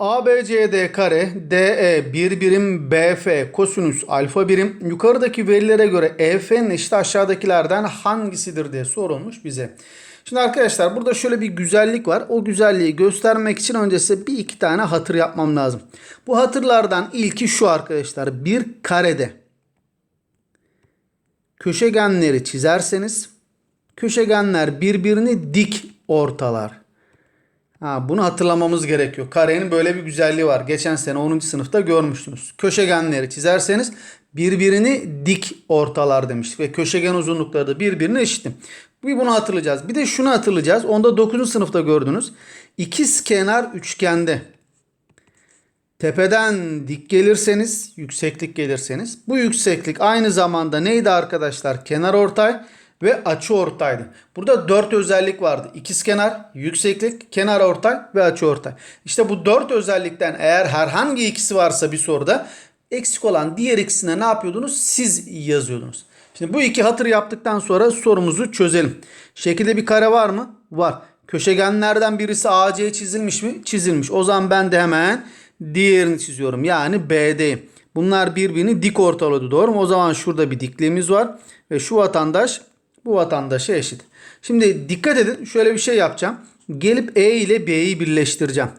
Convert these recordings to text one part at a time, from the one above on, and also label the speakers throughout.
Speaker 1: ABCD kare DE 1 birim BF kosinüs alfa birim yukarıdaki verilere göre EF'nin eşit aşağıdakilerden hangisidir diye sorulmuş bize. Şimdi arkadaşlar burada şöyle bir güzellik var. O güzelliği göstermek için önce size bir iki tane hatır yapmam lazım. Bu hatırlardan ilki şu arkadaşlar. Bir karede köşegenleri çizerseniz köşegenler birbirini dik ortalar. Ha, bunu hatırlamamız gerekiyor. Karenin böyle bir güzelliği var. Geçen sene 10. sınıfta görmüştünüz. Köşegenleri çizerseniz birbirini dik ortalar demiştik. Ve köşegen uzunlukları da birbirine eşitti. Bir bunu hatırlayacağız. Bir de şunu hatırlayacağız. Onda 9. sınıfta gördünüz. İkiz kenar üçgende tepeden dik gelirseniz, yükseklik gelirseniz bu yükseklik aynı zamanda neydi arkadaşlar? Kenar ortay ve açı ortaydı. Burada dört özellik vardı. İkizkenar, yükseklik, kenar ortay ve açı ortay. İşte bu dört özellikten eğer herhangi ikisi varsa bir soruda eksik olan diğer ikisine ne yapıyordunuz? Siz yazıyordunuz. Şimdi bu iki hatır yaptıktan sonra sorumuzu çözelim. Şekilde bir kare var mı? Var. Köşegenlerden birisi AC çizilmiş mi? Çizilmiş. O zaman ben de hemen diğerini çiziyorum. Yani BD'yim. Bunlar birbirini dik ortaladı doğru mu? O zaman şurada bir dikliğimiz var. Ve şu vatandaş bu vatandaşa eşit. Şimdi dikkat edin şöyle bir şey yapacağım. Gelip E ile B'yi birleştireceğim.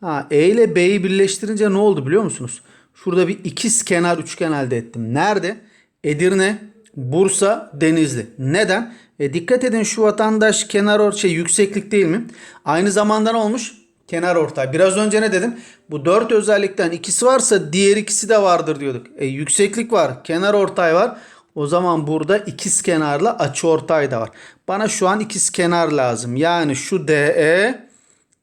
Speaker 1: Ha, E ile B'yi birleştirince ne oldu biliyor musunuz? Şurada bir ikiz kenar üçgen elde ettim. Nerede? Edirne, Bursa, Denizli. Neden? E, dikkat edin şu vatandaş kenar or şey yükseklik değil mi? Aynı zamanda ne olmuş? Kenar ortay. Biraz önce ne dedim? Bu dört özellikten ikisi varsa diğer ikisi de vardır diyorduk. E, yükseklik var, kenar ortay var. O zaman burada ikiz kenarla açı ortay da var. Bana şu an ikiz kenar lazım. Yani şu DE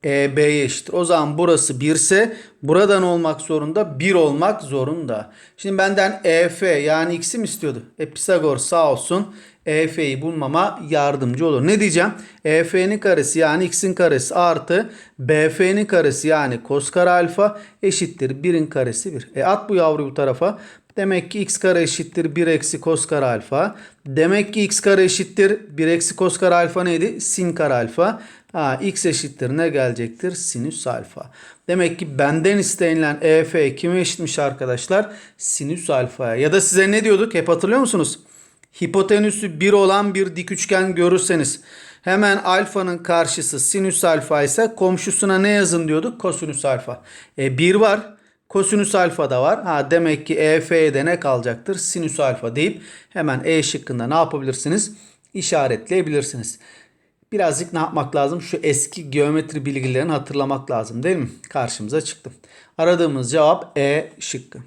Speaker 1: EB'ye eşittir. O zaman burası 1 ise buradan olmak zorunda 1 olmak zorunda. Şimdi benden EF yani x'i mi istiyordu? E Pisagor sağ olsun EF'yi bulmama yardımcı olur. Ne diyeceğim? EF'nin karesi yani x'in karesi artı BF'nin karesi yani kos kare alfa eşittir 1'in karesi 1. E at bu yavruyu bu tarafa. Demek ki x kare eşittir 1 eksi kos kare alfa. Demek ki x kare eşittir 1 eksi kos kare alfa neydi? Sin kare alfa. Ha, x eşittir ne gelecektir? Sinüs alfa. Demek ki benden istenilen EF kime eşitmiş arkadaşlar? Sinüs alfaya. Ya da size ne diyorduk? Hep hatırlıyor musunuz? Hipotenüsü 1 olan bir dik üçgen görürseniz hemen alfanın karşısı sinüs alfa ise komşusuna ne yazın diyorduk? Kosinüs alfa. E 1 var. Kosinüs alfa da var. Ha demek ki EF'ye de ne kalacaktır? Sinüs alfa deyip hemen E şıkkında ne yapabilirsiniz? İşaretleyebilirsiniz. Birazcık ne yapmak lazım? Şu eski geometri bilgilerini hatırlamak lazım değil mi? Karşımıza çıktı. Aradığımız cevap E şıkkı.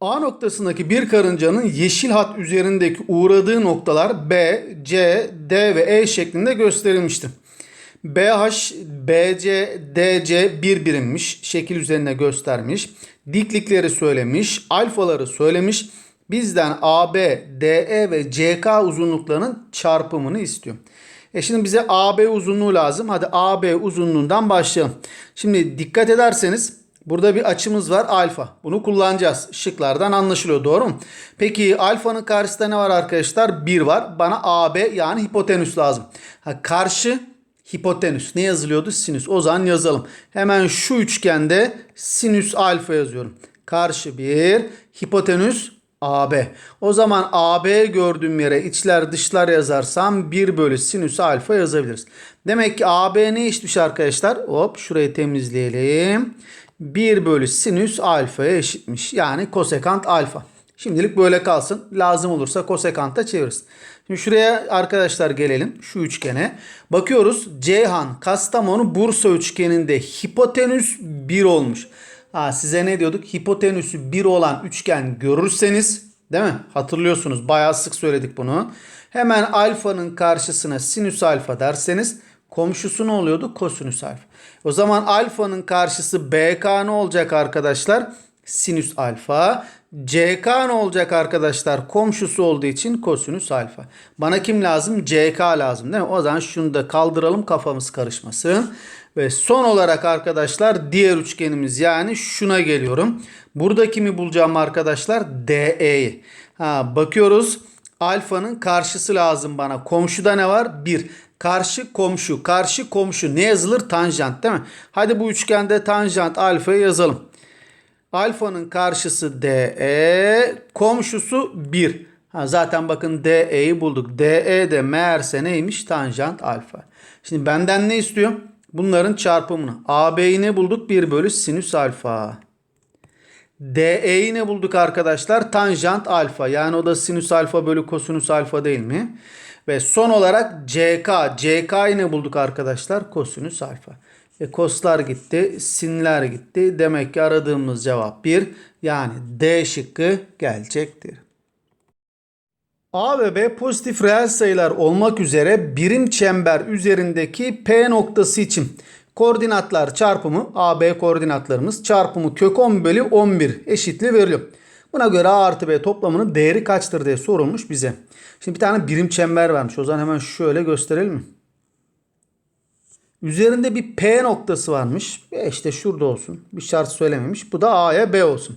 Speaker 1: A noktasındaki bir karıncanın yeşil hat üzerindeki uğradığı noktalar B, C, D ve E şeklinde gösterilmiştir. BH, BC, DC bir birimmiş. Şekil üzerine göstermiş. Diklikleri söylemiş. Alfaları söylemiş. Bizden AB, DE ve CK uzunluklarının çarpımını istiyor. E şimdi bize AB uzunluğu lazım. Hadi AB uzunluğundan başlayalım. Şimdi dikkat ederseniz burada bir açımız var alfa. Bunu kullanacağız. Şıklardan anlaşılıyor doğru mu? Peki alfanın karşısında ne var arkadaşlar? 1 var. Bana AB yani hipotenüs lazım. Ha, karşı hipotenüs ne yazılıyordu? Sinüs. O zaman yazalım. Hemen şu üçgende sinüs alfa yazıyorum. Karşı bir hipotenüs AB. O zaman AB gördüğüm yere içler dışlar yazarsam 1 bölü sinüs alfa yazabiliriz. Demek ki AB ne eşitmiş arkadaşlar? Hop şurayı temizleyelim. 1 bölü sinüs alfaya eşitmiş. Yani kosekant alfa. Şimdilik böyle kalsın. Lazım olursa kosekanta çeviririz. Şimdi şuraya arkadaşlar gelelim. Şu üçgene. Bakıyoruz. Ceyhan, Kastamonu, Bursa üçgeninde hipotenüs 1 olmuş. Ha, size ne diyorduk? Hipotenüsü 1 olan üçgen görürseniz değil mi? Hatırlıyorsunuz. Bayağı sık söyledik bunu. Hemen alfanın karşısına sinüs alfa derseniz komşusu ne oluyordu? Kosinüs alfa. O zaman alfanın karşısı BK ne olacak arkadaşlar? Sinüs alfa. CK ne olacak arkadaşlar? Komşusu olduğu için kosinüs alfa. Bana kim lazım? CK lazım değil mi? O zaman şunu da kaldıralım kafamız karışmasın. Ve son olarak arkadaşlar diğer üçgenimiz yani şuna geliyorum. Burada kimi bulacağım arkadaşlar? DE'yi. Bakıyoruz. Alfanın karşısı lazım bana. Komşuda ne var? 1. Karşı komşu. Karşı komşu ne yazılır? Tanjant değil mi? Hadi bu üçgende tanjant alfayı yazalım. Alfanın karşısı DE, komşusu 1. Ha, zaten bakın DE'yi bulduk. DE de meğerse neymiş? Tanjant alfa. Şimdi benden ne istiyor? Bunların çarpımını. AB'yi ne bulduk? 1 bölü sinüs alfa. DE'yi ne bulduk arkadaşlar? Tanjant alfa. Yani o da sinüs alfa bölü kosinüs alfa değil mi? Ve son olarak CK. CK'yı ne bulduk arkadaşlar? Kosinüs alfa. E koslar gitti, sinler gitti. Demek ki aradığımız cevap 1. Yani D şıkkı gelecektir. A ve B pozitif reel sayılar olmak üzere birim çember üzerindeki P noktası için koordinatlar çarpımı AB koordinatlarımız çarpımı kök 10 bölü 11 eşitliği veriliyor. Buna göre A artı B toplamının değeri kaçtır diye sorulmuş bize. Şimdi bir tane birim çember vermiş. O zaman hemen şöyle gösterelim mi? Üzerinde bir P noktası varmış. E işte şurada olsun. Bir şart söylememiş. Bu da A'ya B olsun.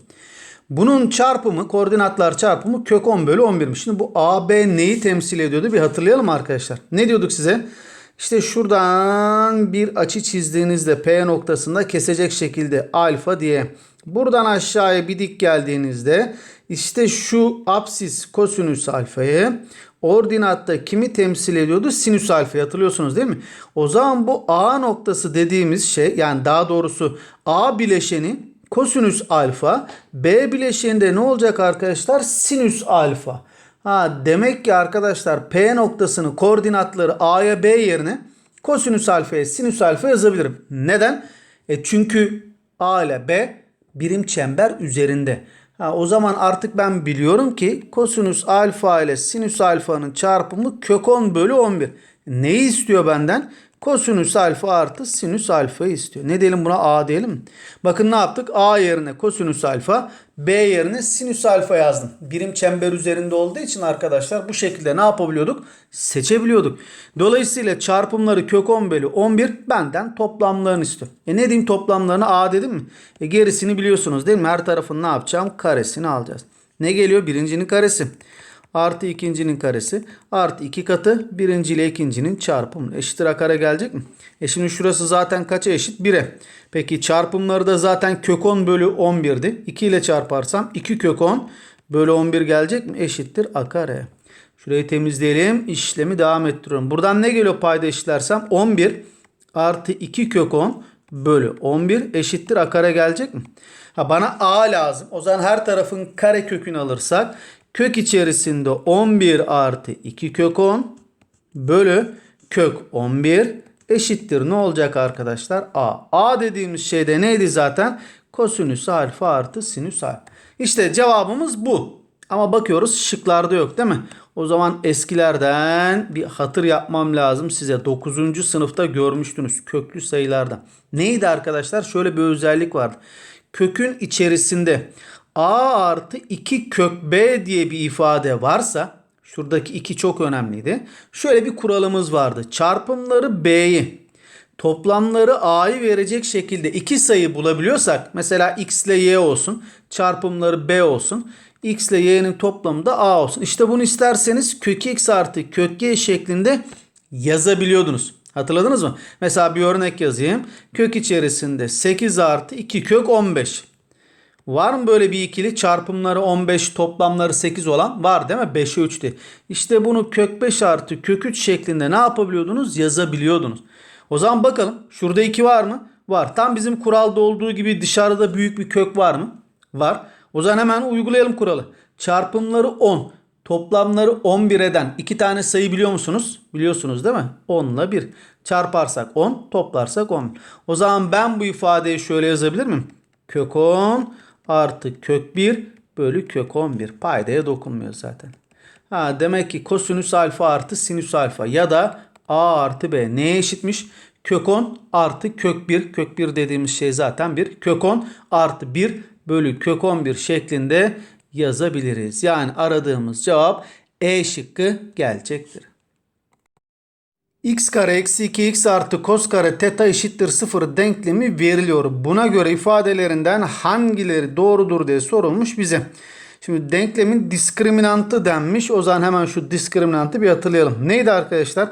Speaker 1: Bunun çarpımı, koordinatlar çarpımı kök 10 bölü 11'miş. Şimdi bu AB neyi temsil ediyordu? Bir hatırlayalım arkadaşlar. Ne diyorduk size? İşte şuradan bir açı çizdiğinizde P noktasında kesecek şekilde alfa diye. Buradan aşağıya bir dik geldiğinizde işte şu apsis kosinüs alfayı ordinatta kimi temsil ediyordu? Sinüs alfayı hatırlıyorsunuz değil mi? O zaman bu A noktası dediğimiz şey yani daha doğrusu A bileşeni kosinüs alfa. B bileşeninde ne olacak arkadaşlar? Sinüs alfa. Ha, demek ki arkadaşlar P noktasını koordinatları A'ya B yerine kosinüs alfaya sinüs alfa yazabilirim. Neden? E çünkü A ile B birim çember üzerinde. Ha, o zaman artık ben biliyorum ki kosinüs alfa ile sinüs alfanın çarpımı kök 10 bölü 11. Neyi istiyor benden? Kosinüs alfa artı sinüs alfa istiyor. Ne diyelim buna A diyelim. Bakın ne yaptık? A yerine kosinüs alfa, B yerine sinüs alfa yazdım. Birim çember üzerinde olduğu için arkadaşlar bu şekilde ne yapabiliyorduk? Seçebiliyorduk. Dolayısıyla çarpımları kök 10 bölü 11 benden toplamlarını istiyor. E ne diyeyim toplamlarını A dedim mi? E gerisini biliyorsunuz değil mi? Her tarafını ne yapacağım? Karesini alacağız. Ne geliyor? Birincinin karesi artı ikincinin karesi artı iki katı birinci ile ikincinin çarpımı. Eşittir a kare gelecek mi? E şimdi şurası zaten kaça eşit? 1'e. Peki çarpımları da zaten kök 10 bölü 11'di. 2 ile çarparsam 2 kök 10 bölü 11 gelecek mi? Eşittir a kare. Şurayı temizleyelim. İşlemi devam ettiriyorum. Buradan ne geliyor payda eşitlersem? 11 artı 2 kök 10 bölü 11 eşittir a kare gelecek mi? Ha bana a lazım. O zaman her tarafın kare kökünü alırsak kök içerisinde 11 artı 2 kök 10 bölü kök 11 eşittir. Ne olacak arkadaşlar? A. A dediğimiz şey de neydi zaten? Kosinüs alfa artı sinüs alfa. İşte cevabımız bu. Ama bakıyoruz şıklarda yok değil mi? O zaman eskilerden bir hatır yapmam lazım size. 9. sınıfta görmüştünüz köklü sayılarda. Neydi arkadaşlar? Şöyle bir özellik vardı. Kökün içerisinde a artı 2 kök b diye bir ifade varsa şuradaki 2 çok önemliydi. Şöyle bir kuralımız vardı. Çarpımları b'yi toplamları a'yı verecek şekilde iki sayı bulabiliyorsak mesela x ile y olsun çarpımları b olsun x ile y'nin toplamı da a olsun. İşte bunu isterseniz kök x artı kök g şeklinde yazabiliyordunuz. Hatırladınız mı? Mesela bir örnek yazayım. Kök içerisinde 8 artı 2 kök 15. Var mı böyle bir ikili çarpımları 15 toplamları 8 olan? Var değil mi? 5'e 3'tü. İşte bunu kök 5 artı kök 3 şeklinde ne yapabiliyordunuz? Yazabiliyordunuz. O zaman bakalım şurada 2 var mı? Var. Tam bizim kuralda olduğu gibi dışarıda büyük bir kök var mı? Var. O zaman hemen uygulayalım kuralı. Çarpımları 10. Toplamları 11 eden iki tane sayı biliyor musunuz? Biliyorsunuz değil mi? 10 ile 1. Çarparsak 10, toplarsak 10. O zaman ben bu ifadeyi şöyle yazabilir miyim? Kök 10 artı kök 1 bölü kök 11. Paydaya dokunmuyor zaten. Ha, demek ki kosinüs alfa artı sinüs alfa ya da a artı b neye eşitmiş? Kök 10 artı kök 1. Kök 1 dediğimiz şey zaten 1. Kök 10 artı 1 bölü kök 11 şeklinde yazabiliriz. Yani aradığımız cevap E şıkkı gelecektir. X kare eksi 2x artı kos kare teta eşittir 0 denklemi veriliyor. Buna göre ifadelerinden hangileri doğrudur diye sorulmuş bize. Şimdi denklemin diskriminantı denmiş. O zaman hemen şu diskriminantı bir hatırlayalım. Neydi arkadaşlar?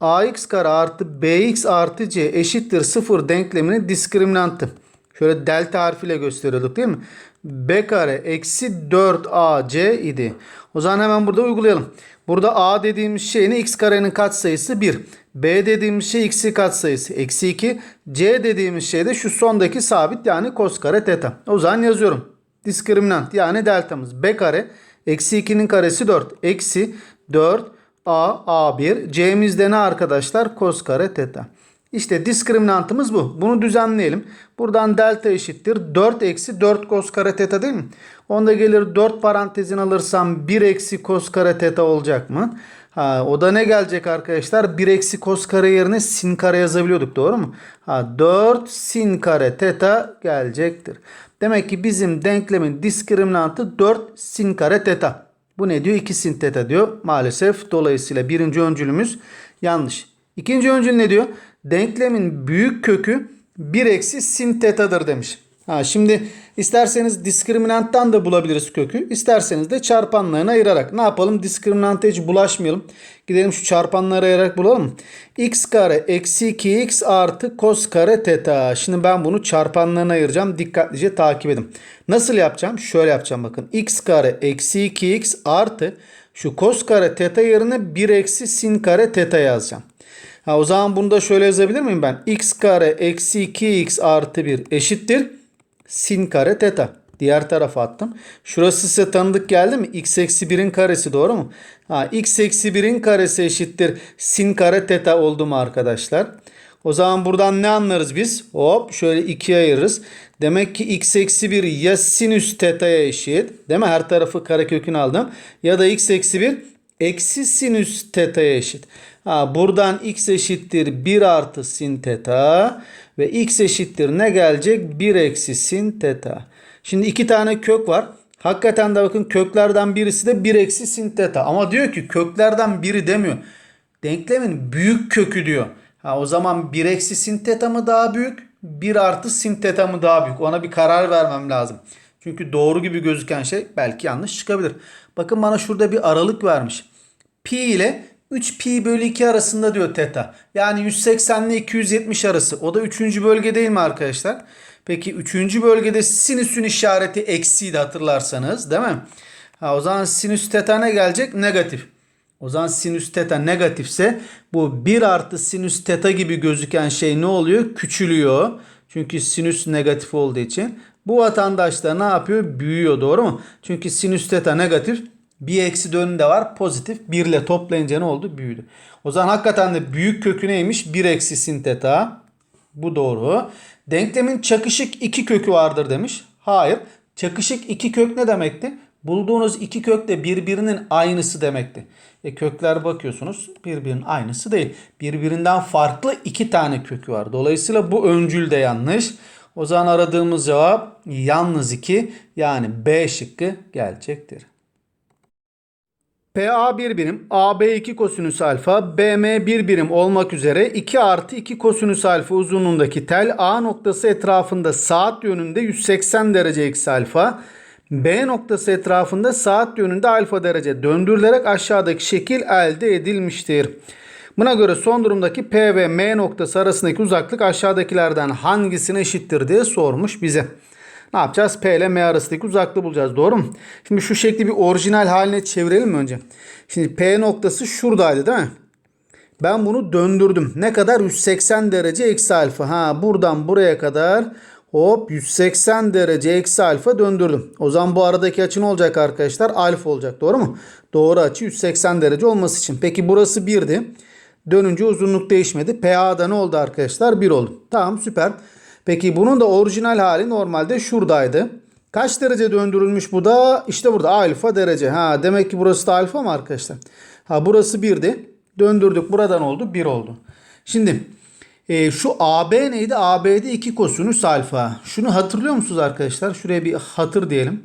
Speaker 1: ax kare artı bx artı c eşittir 0 denkleminin diskriminantı. Şöyle delta harfiyle gösteriyorduk değil mi? B kare eksi 4ac idi. O zaman hemen burada uygulayalım. Burada a dediğimiz şey ne? x karenin katsayısı 1. b dediğimiz şey x'i katsayısı eksi 2. c dediğimiz şey de şu sondaki sabit yani kos kare teta. O zaman yazıyorum. Diskriminant yani deltamız b kare eksi 2'nin karesi 4. Eksi 4 a a1 c'mizde ne arkadaşlar? Kos kare teta. İşte diskriminantımız bu. Bunu düzenleyelim. Buradan delta eşittir. 4 eksi 4 kos kare teta değil mi? Onda gelir 4 parantezin alırsam 1 eksi kos kare teta olacak mı? Ha, o da ne gelecek arkadaşlar? 1 eksi kos kare yerine sin kare yazabiliyorduk doğru mu? Ha, 4 sin kare teta gelecektir. Demek ki bizim denklemin diskriminantı 4 sin kare teta. Bu ne diyor? 2 sin teta diyor. Maalesef dolayısıyla birinci öncülümüz yanlış. İkinci öncül ne diyor? Denklemin büyük kökü 1 eksi sin tetadır demiş. Ha, şimdi isterseniz diskriminanttan da bulabiliriz kökü. İsterseniz de çarpanlarına ayırarak. Ne yapalım? Diskriminanta hiç bulaşmayalım. Gidelim şu çarpanları ayırarak bulalım. x kare eksi 2x artı kos kare teta. Şimdi ben bunu çarpanlarına ayıracağım. Dikkatlice takip edin. Nasıl yapacağım? Şöyle yapacağım bakın. x kare eksi 2x artı şu kos kare teta yerine 1 eksi sin kare teta yazacağım. Ha, o zaman bunu da şöyle yazabilir miyim ben? x kare eksi 2x artı 1 eşittir. Sin kare teta. Diğer tarafa attım. Şurası size tanıdık geldi mi? x eksi 1'in karesi doğru mu? Ha, x eksi 1'in karesi eşittir. Sin kare teta oldu mu arkadaşlar? O zaman buradan ne anlarız biz? Hop şöyle ikiye ayırırız. Demek ki x eksi 1 ya sinüs teta'ya eşit. Değil mi? Her tarafı karekökünü aldım. Ya da x eksi 1 eksi sinüs teta'ya eşit. Ha, buradan x eşittir 1 artı sin teta ve x eşittir ne gelecek? 1 eksi sin teta. Şimdi iki tane kök var. Hakikaten de bakın köklerden birisi de 1 eksi sin teta. Ama diyor ki köklerden biri demiyor. Denklemin büyük kökü diyor. Ha, o zaman 1 eksi sin teta mı daha büyük? 1 artı sin teta mı daha büyük? Ona bir karar vermem lazım. Çünkü doğru gibi gözüken şey belki yanlış çıkabilir. Bakın bana şurada bir aralık vermiş. Pi ile 3 pi bölü 2 arasında diyor teta. Yani 180 ile 270 arası. O da 3. bölge değil mi arkadaşlar? Peki 3. bölgede sinüsün işareti eksiydi hatırlarsanız değil mi? Ha, o zaman sinüs teta ne gelecek? Negatif. O zaman sinüs teta negatifse bu 1 artı sinüs teta gibi gözüken şey ne oluyor? Küçülüyor. Çünkü sinüs negatif olduğu için. Bu vatandaş da ne yapıyor? Büyüyor doğru mu? Çünkü sinüs teta negatif. Bir eksi de önünde var pozitif. 1 ile toplayınca ne oldu? Büyüdü. O zaman hakikaten de büyük kökü neymiş? 1 eksi sin teta. Bu doğru. Denklemin çakışık iki kökü vardır demiş. Hayır. Çakışık iki kök ne demekti? Bulduğunuz iki kök de birbirinin aynısı demekti. E kökler bakıyorsunuz birbirinin aynısı değil. Birbirinden farklı iki tane kökü var. Dolayısıyla bu öncül de yanlış. O zaman aradığımız cevap yalnız 2 yani B şıkkı gelecektir. PA 1 birim, AB 2 kosinüs alfa, BM 1 birim olmak üzere 2 artı 2 kosinüs alfa uzunluğundaki tel A noktası etrafında saat yönünde 180 derece eksi alfa, B noktası etrafında saat yönünde alfa derece döndürülerek aşağıdaki şekil elde edilmiştir. Buna göre son durumdaki P ve M noktası arasındaki uzaklık aşağıdakilerden hangisine eşittir diye sormuş bize. Ne yapacağız? P ile M arasındaki uzaklığı bulacağız. Doğru mu? Şimdi şu şekli bir orijinal haline çevirelim mi önce? Şimdi P noktası şuradaydı değil mi? Ben bunu döndürdüm. Ne kadar? 180 derece eksi alfa. Ha buradan buraya kadar hop 180 derece eksi alfa döndürdüm. O zaman bu aradaki açı ne olacak arkadaşlar? Alfa olacak. Doğru mu? Doğru açı 180 derece olması için. Peki burası 1'di. Dönünce uzunluk değişmedi. PA'da ne oldu arkadaşlar? 1 oldu. Tamam süper. Peki bunun da orijinal hali normalde şuradaydı. Kaç derece döndürülmüş bu da? İşte burada alfa derece. Ha demek ki burası da alfa mı arkadaşlar? Ha burası 1'di. Döndürdük. Buradan oldu 1 oldu. Şimdi e, şu AB neydi? AB'de 2 kosinüs alfa. Şunu hatırlıyor musunuz arkadaşlar? Şuraya bir hatır diyelim.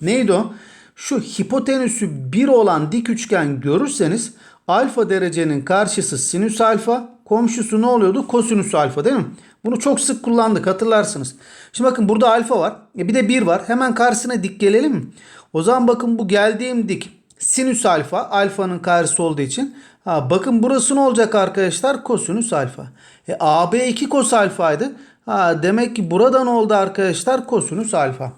Speaker 1: Neydi o? Şu hipotenüsü 1 olan dik üçgen görürseniz alfa derecenin karşısı sinüs alfa, komşusu ne oluyordu? Kosinüs alfa değil mi? Bunu çok sık kullandık hatırlarsınız. Şimdi bakın burada alfa var. E bir de 1 var. Hemen karşısına dik gelelim? O zaman bakın bu geldiğim dik sinüs alfa. Alfanın karşısı olduğu için. Ha, bakın burası ne olacak arkadaşlar? Kosinüs alfa. E, AB 2 kos alfaydı. Ha, demek ki burada ne oldu arkadaşlar? Kosinüs alfa.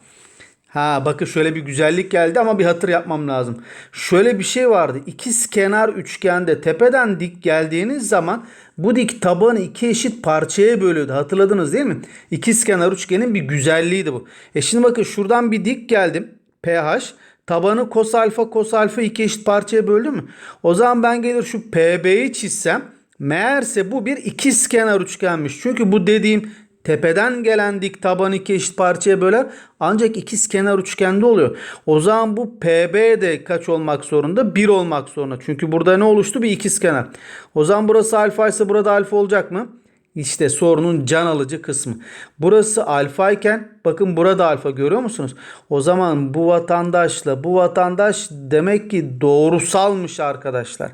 Speaker 1: Ha bakın şöyle bir güzellik geldi ama bir hatır yapmam lazım. Şöyle bir şey vardı. İkiz kenar üçgende tepeden dik geldiğiniz zaman bu dik tabanı iki eşit parçaya bölüyordu. Hatırladınız değil mi? İkiz kenar üçgenin bir güzelliğiydi bu. E şimdi bakın şuradan bir dik geldim. PH. Tabanı kos alfa kos alfa iki eşit parçaya böldü mü? O zaman ben gelir şu PB'yi çizsem meğerse bu bir ikiz kenar üçgenmiş. Çünkü bu dediğim tepeden gelen dik tabanı iki eşit parçaya böler ancak ikiz kenar üçgende oluyor. O zaman bu PB de kaç olmak zorunda? 1 olmak zorunda. Çünkü burada ne oluştu? Bir ikiz kenar. O zaman burası alfa ise burada alfa olacak mı? İşte sorunun can alıcı kısmı. Burası alfa iken bakın burada alfa görüyor musunuz? O zaman bu vatandaşla bu vatandaş demek ki doğrusalmış arkadaşlar.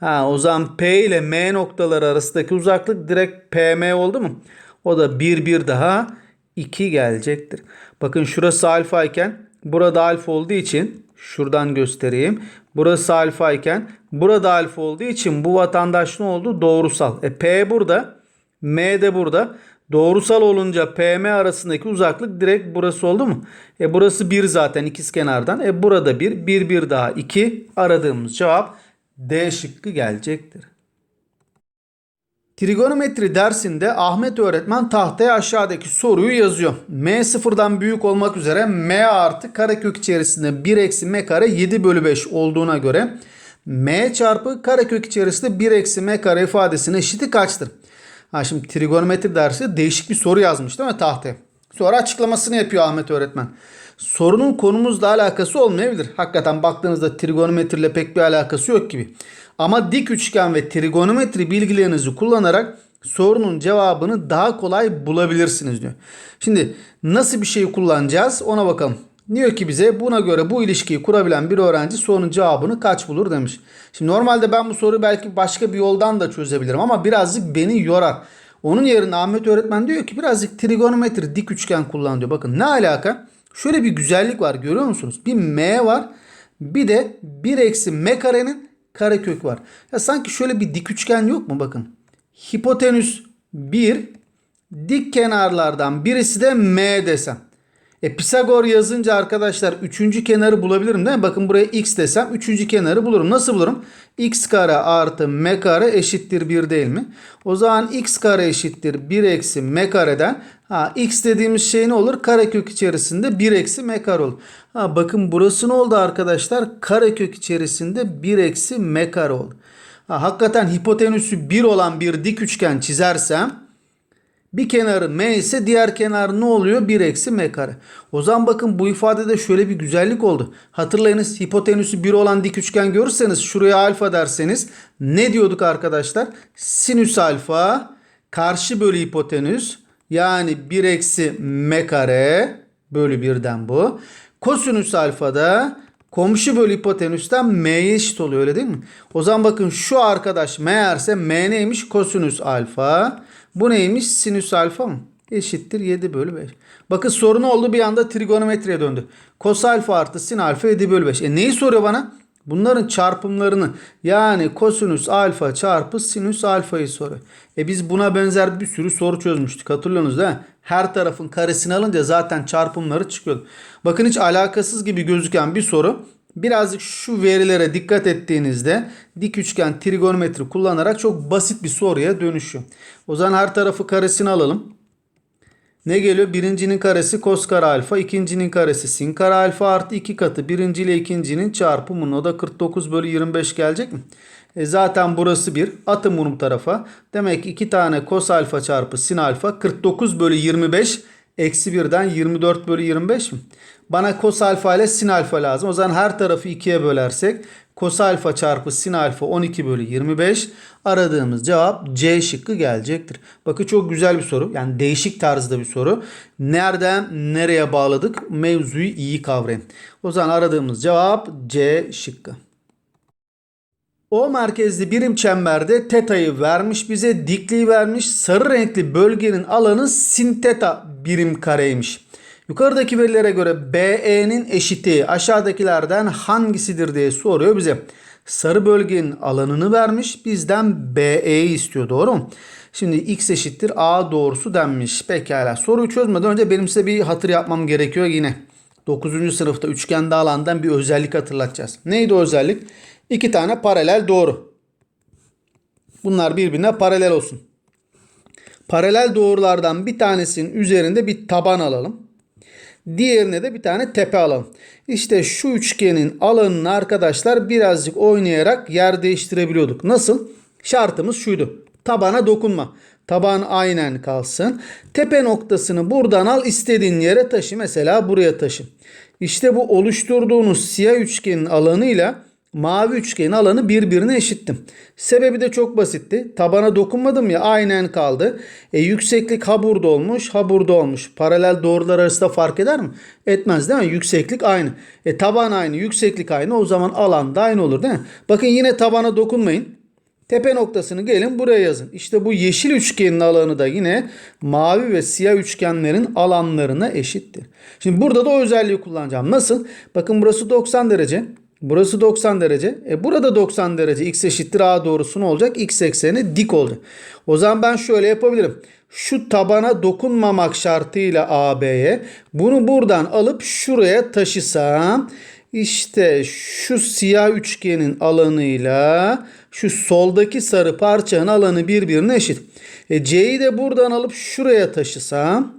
Speaker 1: Ha, o zaman P ile M noktaları arasındaki uzaklık direkt PM oldu mu? O da 1 1 daha 2 gelecektir. Bakın şurası alfa iken burada alfa olduğu için şuradan göstereyim. Burası alfa iken burada alfa olduğu için bu vatandaş ne oldu? Doğrusal. E P burada. M de burada. Doğrusal olunca PM arasındaki uzaklık direkt burası oldu mu? E burası 1 zaten ikiz kenardan. E burada 1. 1 1 daha 2. Aradığımız cevap D şıkkı gelecektir. Trigonometri dersinde Ahmet öğretmen tahtaya aşağıdaki soruyu yazıyor. M sıfırdan büyük olmak üzere M artı karekök içerisinde 1 eksi M kare 7 bölü 5 olduğuna göre M çarpı karekök içerisinde 1 eksi M kare ifadesinin eşiti kaçtır? Ha şimdi trigonometri dersi değişik bir soru yazmış değil mi tahtaya? Sonra açıklamasını yapıyor Ahmet öğretmen. Sorunun konumuzla alakası olmayabilir. Hakikaten baktığınızda trigonometriyle pek bir alakası yok gibi. Ama dik üçgen ve trigonometri bilgilerinizi kullanarak sorunun cevabını daha kolay bulabilirsiniz diyor. Şimdi nasıl bir şeyi kullanacağız ona bakalım. Diyor ki bize buna göre bu ilişkiyi kurabilen bir öğrenci sorunun cevabını kaç bulur demiş. Şimdi normalde ben bu soruyu belki başka bir yoldan da çözebilirim ama birazcık beni yorar. Onun yerine Ahmet öğretmen diyor ki birazcık trigonometri dik üçgen kullan diyor. Bakın ne alaka? Şöyle bir güzellik var görüyor musunuz? Bir m var bir de 1 eksi m karenin karekök var. Ya sanki şöyle bir dik üçgen yok mu bakın. Hipotenüs 1 dik kenarlardan birisi de m desem. E Pisagor yazınca arkadaşlar üçüncü kenarı bulabilirim değil mi? Bakın buraya x desem üçüncü kenarı bulurum. Nasıl bulurum? x kare artı m kare eşittir 1 değil mi? O zaman x kare eşittir 1 eksi m kareden ha, x dediğimiz şey ne olur? Karekök içerisinde 1 eksi m kare olur. Ha, bakın burası ne oldu arkadaşlar? Karekök içerisinde 1 eksi m kare oldu. Ha, hakikaten hipotenüsü 1 olan bir dik üçgen çizersem bir kenarı m ise diğer kenar ne oluyor? 1 eksi m kare. O zaman bakın bu ifadede şöyle bir güzellik oldu. Hatırlayınız hipotenüsü 1 olan dik üçgen görürseniz şuraya alfa derseniz ne diyorduk arkadaşlar? Sinüs alfa karşı bölü hipotenüs yani 1 eksi m kare bölü 1'den bu. Kosinüs alfa da komşu bölü hipotenüsten m'ye eşit oluyor öyle değil mi? O zaman bakın şu arkadaş meğerse m neymiş? Kosinüs alfa. Bu neymiş? Sinüs alfa mı? Eşittir 7 bölü 5. Bakın soru oldu? Bir anda trigonometriye döndü. Kos alfa artı sin alfa 7 bölü 5. E neyi soruyor bana? Bunların çarpımlarını yani kosinüs alfa çarpı sinüs alfayı soruyor. E biz buna benzer bir sürü soru çözmüştük. Hatırlıyorsunuz değil mi? Her tarafın karesini alınca zaten çarpımları çıkıyordu. Bakın hiç alakasız gibi gözüken bir soru. Birazcık şu verilere dikkat ettiğinizde dik üçgen trigonometri kullanarak çok basit bir soruya dönüşüyor. O zaman her tarafı karesini alalım. Ne geliyor? Birincinin karesi kos kare alfa, ikincinin karesi sin kare alfa artı iki katı birinci ile ikincinin çarpımının o da 49 bölü 25 gelecek mi? E zaten burası bir. Atın bunu bu tarafa. Demek ki iki tane kos alfa çarpı sin alfa 49 bölü 25 eksi 1'den 24 bölü 25 mi? Bana kos alfa ile sin alfa lazım. O zaman her tarafı 2'ye bölersek kos alfa çarpı sin alfa 12 bölü 25 aradığımız cevap C şıkkı gelecektir. Bakın çok güzel bir soru. Yani değişik tarzda bir soru. Nereden nereye bağladık? Mevzuyu iyi kavrayın. O zaman aradığımız cevap C şıkkı. O merkezli birim çemberde teta'yı vermiş bize dikliği vermiş. Sarı renkli bölgenin alanı sin teta birim kareymiş. Yukarıdaki verilere göre BE'nin eşiti aşağıdakilerden hangisidir diye soruyor bize. Sarı bölgenin alanını vermiş. Bizden BE'yi istiyor. Doğru mu? Şimdi x eşittir a doğrusu denmiş. Pekala. Soruyu çözmeden önce benim size bir hatır yapmam gerekiyor yine. 9. sınıfta üçgende alandan bir özellik hatırlatacağız. Neydi o özellik? İki tane paralel doğru. Bunlar birbirine paralel olsun. Paralel doğrulardan bir tanesinin üzerinde bir taban alalım. Diğerine de bir tane tepe alalım. İşte şu üçgenin alanını arkadaşlar birazcık oynayarak yer değiştirebiliyorduk. Nasıl? Şartımız şuydu. Tabana dokunma. Taban aynen kalsın. Tepe noktasını buradan al istediğin yere taşı. Mesela buraya taşı. İşte bu oluşturduğunuz siyah üçgenin alanıyla mavi üçgenin alanı birbirine eşittim. Sebebi de çok basitti. Tabana dokunmadım ya aynen kaldı. E, yükseklik ha burada olmuş ha burada olmuş. Paralel doğrular arasında fark eder mi? Etmez değil mi? Yükseklik aynı. E, taban aynı yükseklik aynı o zaman alan da aynı olur değil mi? Bakın yine tabana dokunmayın. Tepe noktasını gelin buraya yazın. İşte bu yeşil üçgenin alanı da yine mavi ve siyah üçgenlerin alanlarına eşittir. Şimdi burada da o özelliği kullanacağım. Nasıl? Bakın burası 90 derece. Burası 90 derece. E burada 90 derece. X eşittir A doğrusu ne olacak? X ekseni dik olacak. O zaman ben şöyle yapabilirim. Şu tabana dokunmamak şartıyla AB'ye bunu buradan alıp şuraya taşısam işte şu siyah üçgenin alanıyla şu soldaki sarı parçanın alanı birbirine eşit. E C'yi de buradan alıp şuraya taşısam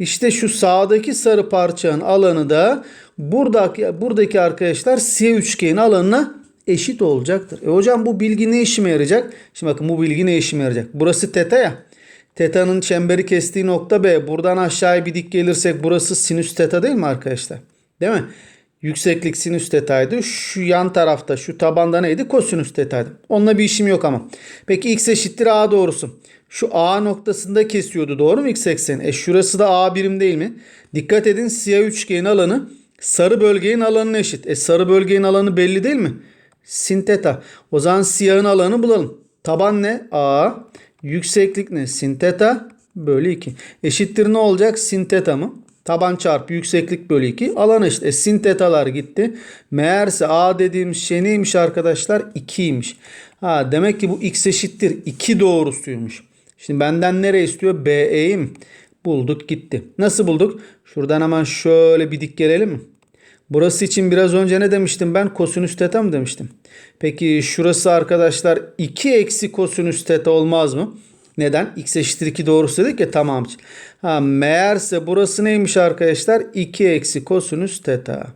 Speaker 1: işte şu sağdaki sarı parçanın alanı da buradaki, buradaki arkadaşlar siyah üçgenin alanına eşit olacaktır. E hocam bu bilgi ne işime yarayacak? Şimdi bakın bu bilgi ne işime yarayacak? Burası teta ya. Teta'nın çemberi kestiği nokta B. Buradan aşağıya bir dik gelirsek burası sinüs teta değil mi arkadaşlar? Değil mi? Yükseklik sinüs tetaydı. Şu yan tarafta şu tabanda neydi? Kosinüs tetaydı. Onunla bir işim yok ama. Peki x eşittir a doğrusu. Şu a noktasında kesiyordu doğru mu x ekseni? E şurası da a birim değil mi? Dikkat edin siyah üçgenin alanı sarı bölgenin alanına eşit. E sarı bölgenin alanı belli değil mi? Sin teta. O zaman siyahın alanı bulalım. Taban ne? a. Yükseklik ne? Sin teta bölü 2. Eşittir ne olacak? Sin teta mı? Taban çarpı yükseklik bölü 2 alan eşit. E, sin tetalar gitti. Meğerse A dediğimiz şey neymiş arkadaşlar? 2'ymiş. Ha, demek ki bu x eşittir 2 doğrusuymuş. Şimdi benden nereye istiyor? BE'yi mi? Bulduk gitti. Nasıl bulduk? Şuradan hemen şöyle bir dik gelelim? Burası için biraz önce ne demiştim ben? Kosinüs teta mı demiştim? Peki şurası arkadaşlar 2 eksi kosinüs teta olmaz mı? Neden? X eşittir 2 doğrusu dedik ya tamam. Ha, meğerse burası neymiş arkadaşlar? 2 eksi kosinüs teta.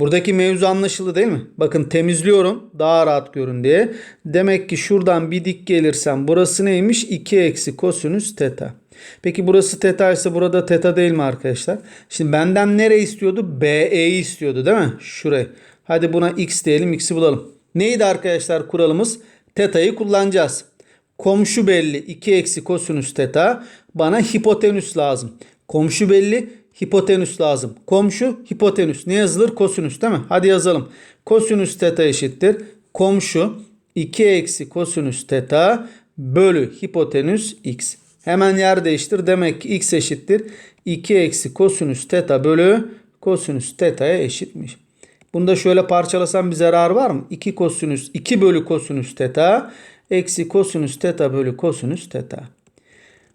Speaker 1: Buradaki mevzu anlaşıldı değil mi? Bakın temizliyorum daha rahat görün diye. Demek ki şuradan bir dik gelirsem burası neymiş? 2 eksi kosinüs teta. Peki burası teta ise burada teta değil mi arkadaşlar? Şimdi benden nereye istiyordu? BE'yi istiyordu değil mi? Şuraya. Hadi buna x diyelim x'i bulalım. Neydi arkadaşlar kuralımız? Teta'yı kullanacağız. Komşu belli 2 eksi kosinüs teta. Bana hipotenüs lazım. Komşu belli hipotenüs lazım. Komşu hipotenüs. Ne yazılır? Kosinüs değil mi? Hadi yazalım. Kosinüs teta eşittir. Komşu 2 eksi kosinüs teta bölü hipotenüs x. Hemen yer değiştir. Demek ki x eşittir. 2 eksi kosinüs teta bölü kosinüs teta'ya eşitmiş. Bunu da şöyle parçalasam bir zarar var mı? 2 kosinüs 2 bölü kosinüs teta eksi kosinüs teta bölü kosinüs teta.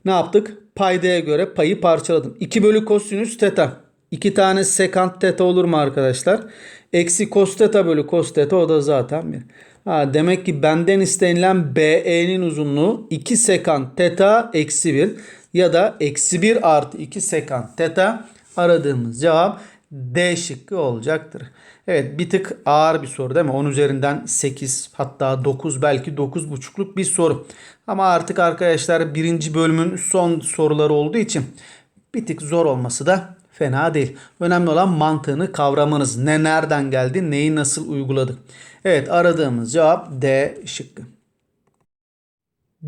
Speaker 1: Ne yaptık? Paydaya göre payı parçaladım. 2 bölü kosinüs teta. 2 tane sekant teta olur mu arkadaşlar? Eksi kos teta bölü kos teta o da zaten 1. Ha, demek ki benden istenilen BE'nin uzunluğu 2 sekant teta eksi 1 ya da eksi 1 artı 2 sekant teta aradığımız cevap D şıkkı olacaktır. Evet bir tık ağır bir soru değil mi? 10 üzerinden 8 hatta 9 belki 9.5'luk bir soru. Ama artık arkadaşlar birinci bölümün son soruları olduğu için bir tık zor olması da fena değil. Önemli olan mantığını kavramanız. Ne nereden geldi, neyi nasıl uyguladık. Evet aradığımız cevap D şıkkı.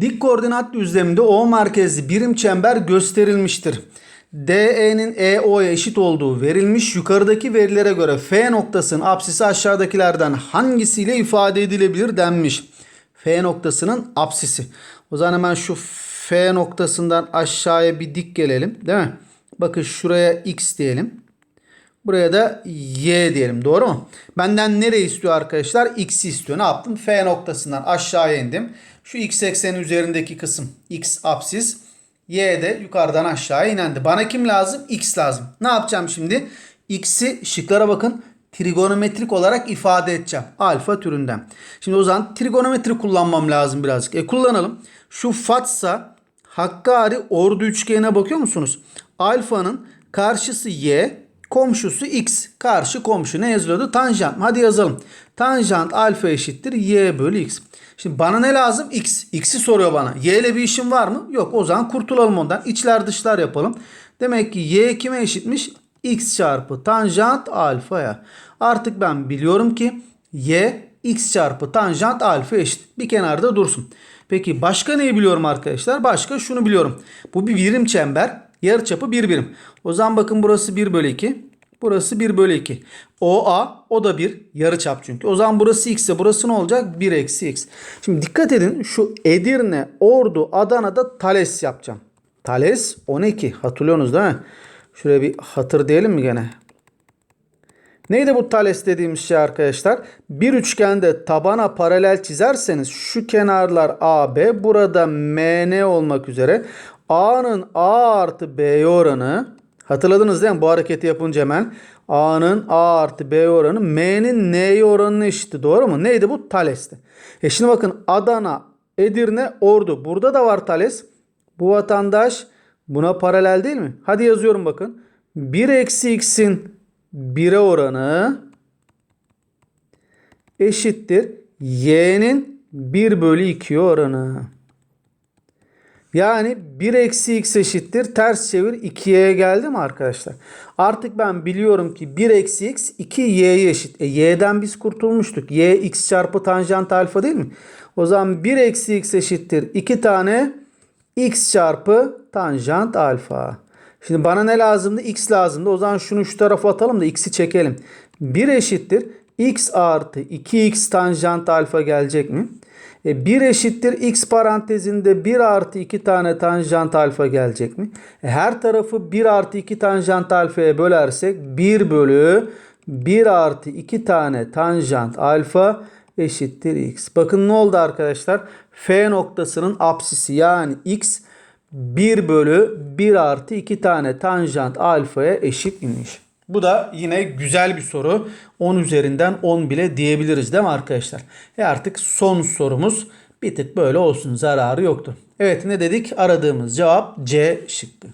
Speaker 1: Dik koordinat düzleminde O merkezli birim çember gösterilmiştir. DE'nin EO'ya eşit olduğu verilmiş. Yukarıdaki verilere göre F noktasının apsisi aşağıdakilerden hangisiyle ifade edilebilir denmiş. F noktasının apsisi. O zaman hemen şu F noktasından aşağıya bir dik gelelim. Değil mi? Bakın şuraya X diyelim. Buraya da y diyelim. Doğru mu? Benden nereyi istiyor arkadaşlar? X'i istiyor. Ne yaptım? F noktasından aşağıya indim. Şu x ekseni üzerindeki kısım x apsis. Y de yukarıdan aşağıya inendi. Bana kim lazım? X lazım. Ne yapacağım şimdi? X'i şıklara bakın. Trigonometrik olarak ifade edeceğim. Alfa türünden. Şimdi o zaman trigonometri kullanmam lazım birazcık. E kullanalım. Şu Fatsa Hakkari ordu üçgenine bakıyor musunuz? Alfanın karşısı y, komşusu x. Karşı komşu ne yazılıyordu? Tanjant. Hadi yazalım. Tanjant alfa eşittir y bölü x. Şimdi bana ne lazım? X. X'i soruyor bana. Y ile bir işim var mı? Yok. O zaman kurtulalım ondan. İçler dışlar yapalım. Demek ki y kime eşitmiş? X çarpı tanjant alfaya. Artık ben biliyorum ki y x çarpı tanjant alfa eşit. Bir kenarda dursun. Peki başka neyi biliyorum arkadaşlar? Başka şunu biliyorum. Bu bir birim çember. Yarıçapı bir birim. O zaman bakın burası 1 bölü 2. Burası 1 bölü 2. OA o da bir yarıçap çünkü. O zaman burası x ise burası ne olacak? 1 eksi x. Şimdi dikkat edin şu Edirne, Ordu, Adana'da Thales yapacağım. Thales 12 hatırlıyorsunuz değil mi? Şuraya bir hatır diyelim mi gene? Neydi bu Thales dediğimiz şey arkadaşlar? Bir üçgende tabana paralel çizerseniz şu kenarlar AB burada MN olmak üzere A'nın A artı B oranı hatırladınız değil mi? Bu hareketi yapınca hemen A'nın A artı B oranı M'nin N'ye oranına eşitti. Doğru mu? Neydi bu? Thales'ti. E şimdi bakın Adana, Edirne, Ordu. Burada da var Thales. Bu vatandaş buna paralel değil mi? Hadi yazıyorum bakın. 1 eksi x'in 1'e oranı eşittir. Y'nin 1 bölü 2'ye oranı. Yani 1 eksi x eşittir. Ters çevir 2y'ye geldi mi arkadaşlar? Artık ben biliyorum ki 1 eksi x 2y'ye eşit. E y'den biz kurtulmuştuk. y x çarpı tanjant alfa değil mi? O zaman 1 eksi x eşittir. 2 tane x çarpı tanjant alfa. Şimdi bana ne lazımdı? X lazımdı. O zaman şunu şu tarafa atalım da x'i çekelim. 1 eşittir. X artı 2x tanjant alfa gelecek mi? E 1 eşittir x parantezinde 1 artı 2 tane tanjant alfa gelecek mi? E her tarafı 1 artı 2 tanjant alfaya bölersek 1 bölü 1 artı 2 tane tanjant alfa eşittir x. Bakın ne oldu arkadaşlar? F noktasının apsisi yani x 1 bölü 1 artı 2 tane tanjant alfaya eşit imiş. Bu da yine güzel bir soru. 10 üzerinden 10 bile diyebiliriz değil mi arkadaşlar? E artık son sorumuz bir tık böyle olsun zararı yoktu. Evet ne dedik? Aradığımız cevap C şıkkı.